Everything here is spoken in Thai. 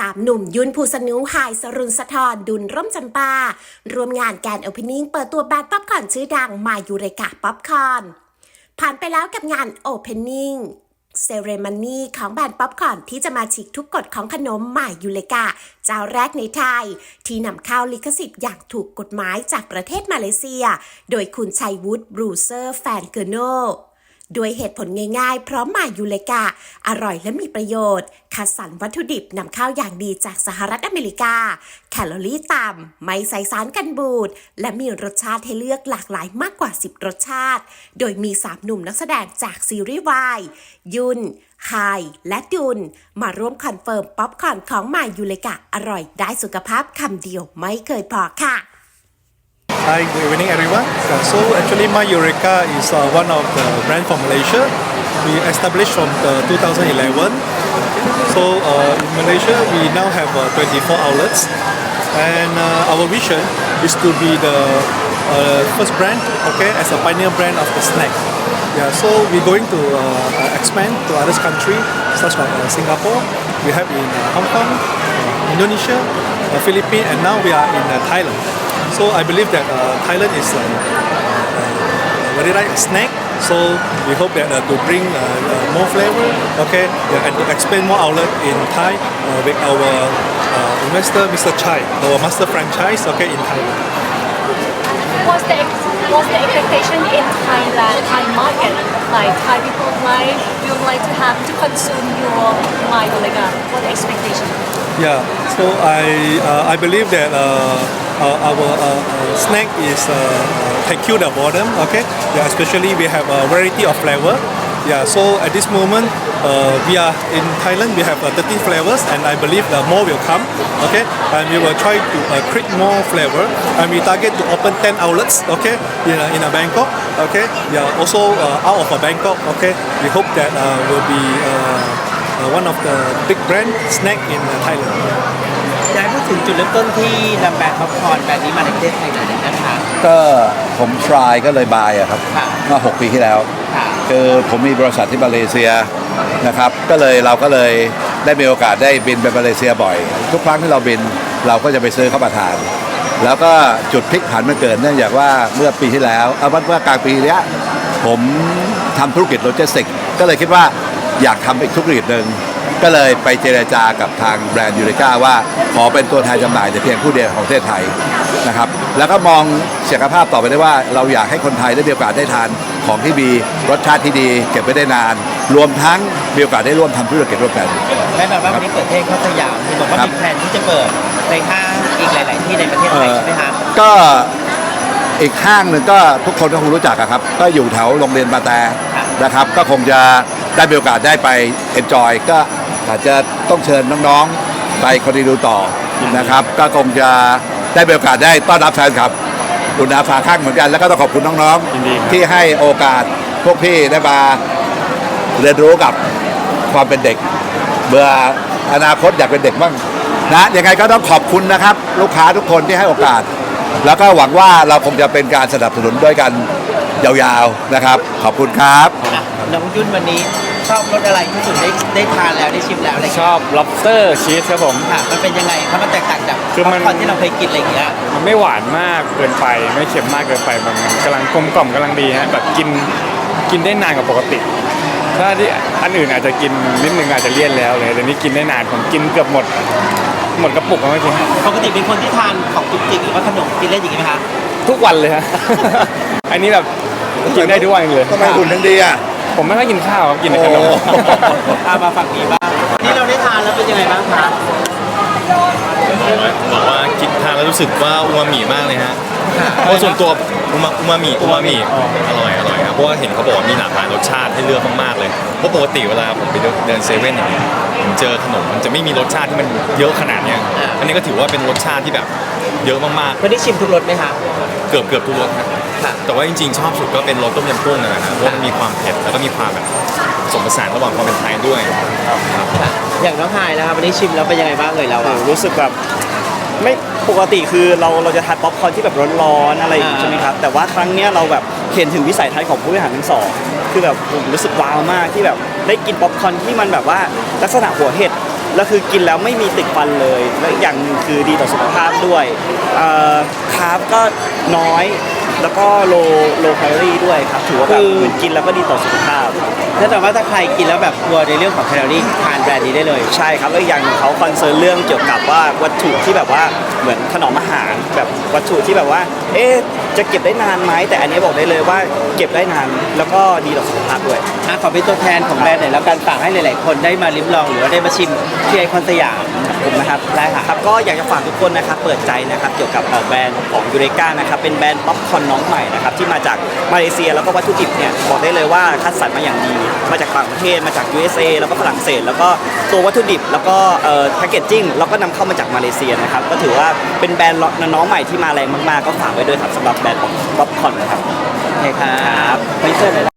สามหนุ่มยุนภูสนุหายสรุนสะทรดุลร่มจำปา รวมงานแกนโอเพนนิ่งเปิดตัวแบรนด์ป๊อปคอร์นชื่อดังมายูเรกะป๊อปคอร์นผ่านไปแล้วกับงานโอเพนนิ่งเซเรมานีของแบรนด์ป๊อปคอร์นที่จะมาฉีกทุกกฎของขนมมายูเลกะเจ้าแรกในไทย ที่นำเข้าลิขสิทธิ์อย่างถูกกฎหมายจากประเทศมาเลเซีย โดยคุณชัยวุฒิบรูเซอร์แฟนเกอร์โน ด้วยเหตุผลง่ายๆ เพราะมายูเลกาอร่อยและมีประโยชน์ คัดสรรวัตถุดิบนำเข้าอย่างดีจากสหรัฐอเมริกา แคลอรี่ต่ำ ไม่ใส่สารกันบูด และมีรสชาติให้เลือกหลากหลายมากกว่า 10 รสชาติ โดยมี3หนุ่มนักแสดงจากซีรีส์วายยุนไฮและดุนมาร่วมคอนเฟิร์มป๊อปคอร์นของมายูเลกาอร่อยได้สุขภาพคำเดียวไม่เคยพอค่ะ Hi, good evening everyone. Uh, So actually My Eureka is uh, one of the brand from Malaysia. We established from the 2011. So uh, in Malaysia we now have uh, 24 outlets and uh, our vision is to be the uh, first brand okay as a pioneer brand of the snack. Yeah, so we're going to uh, uh, expand to other countries such as uh, Singapore, we have in uh, Hong Kong, uh, Indonesia, uh, Philippines and now we are in uh, Thailand. So I believe that uh, Thailand is uh, uh, very like a snack. So we hope that uh, to bring uh, uh, more flavor, okay, yeah, and to expand more outlet in Thai uh, with our uh, investor, Mr. Chai, our master franchise, okay, in Thailand. What's the what's the expectation in Thailand, Thai market? Like Thai people like you like to have to consume your my what the expectation? Yeah, so I uh, I believe that uh, our uh, uh, snack is uh, uh, the bottom, okay? Yeah, especially we have a variety of flavor. Yeah, so at this moment uh, we are in Thailand. We have uh, 13 flavors, and I believe the more will come. Okay, and we will try to uh, create more flavor, and we target to open 10 outlets. Okay, in uh, in uh, Bangkok. Okay, yeah. Also uh, out of uh, Bangkok. Okay, we hope that uh, will be. Uh, uh, one of the big brand snack in uh, Thailand. อยากให้พูดถึงจุดเริ่มต้นที่นำแบรนด์ป๊อปคอร์นแบรนด์นี้มาในประเทศไทยหน่อยนะคะก็ผม try ก็เลยบายอะครับค่ะเมื่อ6ปีที่แล้ว ค่ะคือผมมีบริษัทที่มาเลเซียนะครับก็เลยเราก็เลยได้มีโอกาสได้บินไปมาเลเซียบ่อย ทุกครั้งที่เราบินเราก็จะไปซื้อเข้ามาทาน แล้วก็จุดพลิกผันมาเกิดเนื่องจากว่าเมื่อปีที่แล้วเอาเมื่อกลางปีเนี้ยผมทำธุรกิจโลจิสติกส์ก็เลยคิดว่าอยากทำอีกธุรกิจหนึ่ง ก็เลยไปเจรจากับทางแบรนด์ยูเรกาว่าขอเป็นตัวแทนจำหน่ายแต่เพียงผู้เดียวของประเทศไทยนะครับแล้วก็มองศักยภาพต่อไปได้ว่าเราอยากให้คนไทยได้มีโอกาสได้ทานของที่มีรสชาติที่ดี เก็บไว้ได้นาน รวมทั้งมีโอกาสได้ร่วมทำธุรกิจร่วมกันแม่แบบว่าวันนี้เปิดเทศเข้าสยามคือบอกว่าครับมีแผนที่จะเปิดในห้างอีกหลาย ๆ ที่ในประเทศไทยใช่ไหมคะก็อีกห้างหนึ่งก็ทุกคนก็คงรู้จักอะครับ ก็อยู่แถวโรงเรียนบาแตนะครับ ก็คงจะได้มีโอกาสได้ไปเอนจอยก็ อาจจะต้องเชิญน้องๆไปคนดีดูต่อนะครับ ก็คงจะได้มีโอกาสได้ต้อนรับแฟนครับคุณอาฝาข้างเหมือนกัน แล้วก็ต้องขอบคุณน้องๆที่ให้โอกาสพวกพี่ได้มาเรียนรู้กับความเป็นเด็ก เบื่ออนาคตอยากเป็นเด็กบ้างนะยังไงก็ต้องขอบคุณนะครับ ลูกค้าทุกคนที่ให้โอกาส แล้วก็หวังว่าเราคงจะเป็นการสนับสนุนด้วยกัน ยาวๆนะครับ ขอบคุณครับ อะน้องยุ่นวันนี้ชอบรสอะไรที่สุดได้ได้ทานแล้วได้ชิมแล้วอะไรอย่างชเงี้ยอบ lobster cheese ครับผม ค่ะมันเป็นยังไงคะมันแตกต่างจากคือมันป๊อปคอร์นที่เราเคยกินอะไรอย่างเงี้ยมันไม่หวานมากเกินไป ไม่เค็มมากเกินไปมันกำลังกลมกล่อมกำลังดีฮะแบบกินกินได้นานกว่าปกติ ถ้าที่อันอื่นอาจจะกินนิดนึงอาจจะเลี่ยนแล้วเลยแต่นี่กินได้นานผมกินเกือบหมด หมดกระปุกแล้วเมื่อกี้ปกติเป็นคนที่ทานของจุกจิกหรือว่าขนมกินเล่นอย่างงี้ไหมคะทุกวันเลยฮะ อันนี้แบบ กินได้ทุกวันเลย ทำไมคุณถึงดีอะ ผมไม่ค่อยกินข้าวครับกินแต่ขนม โอ้ อามาฝั่งนี้บ้างนี่เราได้ทานแล้วเป็นยังไงบ้างคะบอกว่ากินทานแล้วรู้สึกว่าอูมามิมากเลยฮะเพราะส่วนตัวอูมาอูมามิอูมามิอร่อยอร่อยครับเพราะว่าเห็นเขาบอกว่ามีหลากหลายรสชาติให้เลือกมากๆเลยเพราะปกติเวลาผมไปเดินเซเว่นอย่างเงี้ยผมเจอขนมมันจะไม่มีรสชาติที่มันเยอะขนาดเนี้ยอันนี้ก็ถือว่าเป็นรสชาติที่แบบเยอะมากวันนี้ชิมทุกรสไหมคะๆ เกือบเกือบทุกรสครับ ค่ะแต่ว่าจริงๆ ชอบสุดก็เป็นรสต้มยำกุ้งนะฮะเพราะว่ามันมีความเผ็ดแล้วก็มีความแบบผสมผสานระหว่างความเป็นไทยด้วยค่ะอย่างน้องไฮนะครับวันนี้ชิมแล้วเป็นยังไงบ้างเลยเราอะ รู้สึกแบบไม่ปกติคือเราเราจะทานป๊อปคอร์นที่แบบร้อนๆอะไรอย่างงี้อ่า ใช่ไหมครับแต่ว่าครั้งเนี้ยเราแบบเห็นถึงวิสัยทัศน์ของผู้บริหารทั้งสองคือแบบผมรู้สึกว้าวมากที่แบบได้กินป๊อปคอร์นที่มันแบบว่าลักษณะหัวเห็ด แล้วคือกินแล้วไม่มีติดฟันเลย และอีกอย่างหนึ่งคือดีต่อสุขภาพด้วยเอ่อคาร์บก็น้อย แล้วก็โลโลแคลอรี่ด้วยครับ ถือว่าแบบเหมือนกินแล้วก็ดีต่อสุขภาพ ถ้าแต่ว่าถ้าใครกินแล้วแบบกลัวในเรื่องของแคลอรี่ทานแบรนด์นี้ได้เลย ใช่ครับแล้วอีกอย่างหนึ่งเขาคอนเซิร์นเรื่องเกี่ยวกับว่าวัตถุที่แบบว่าเหมือนถนอมอาหารแบบวัตถุที่แบบว่า เอ๊ะจะเก็บได้นานไหมแต่อันนี้บอกได้เลยว่าเก็บได้นานแล้วก็ดีต่อสุขภาพด้วย อะขอเป็นตัวแทนของแบรนด์หน่อยแล้วกันฝากให้หลาย ๆ คนได้มาลิ้มลองหรือว่าได้มาชิมที่ไอคอนสยาม ผมนะครับได้ค่ะครับก็อยากจะฝากทุกคนนะครับเปิดใจนะครับเกี่ยวกับเอ่อแบรนด์ของยูเรกานะครับเป็นแบรนด์ป๊อปคอร์นน้องใหม่นะครับที่มาจากมาเลเซียแล้วก็วัตถุดิบเนี่ยบอกได้เลยว่าคัดสรรมาอย่างดี มาจากต่างประเทศมาจาก USA แล้วก็ฝรั่งเศส แล้วก็ตัววัตถุดิบแล้วก็เอ่อแพคเกจจิ้งเราก็นำเข้ามาจากมาเลเซียนะครับก็ถือว่าเป็นแบรนด์น้องใหม่ที่มาแรงมากๆ ก็ฝากไว้ด้วยครับสำหรับแบรนด์ป๊อปคอร์นนะครับโอเคครับไปเชิญเลย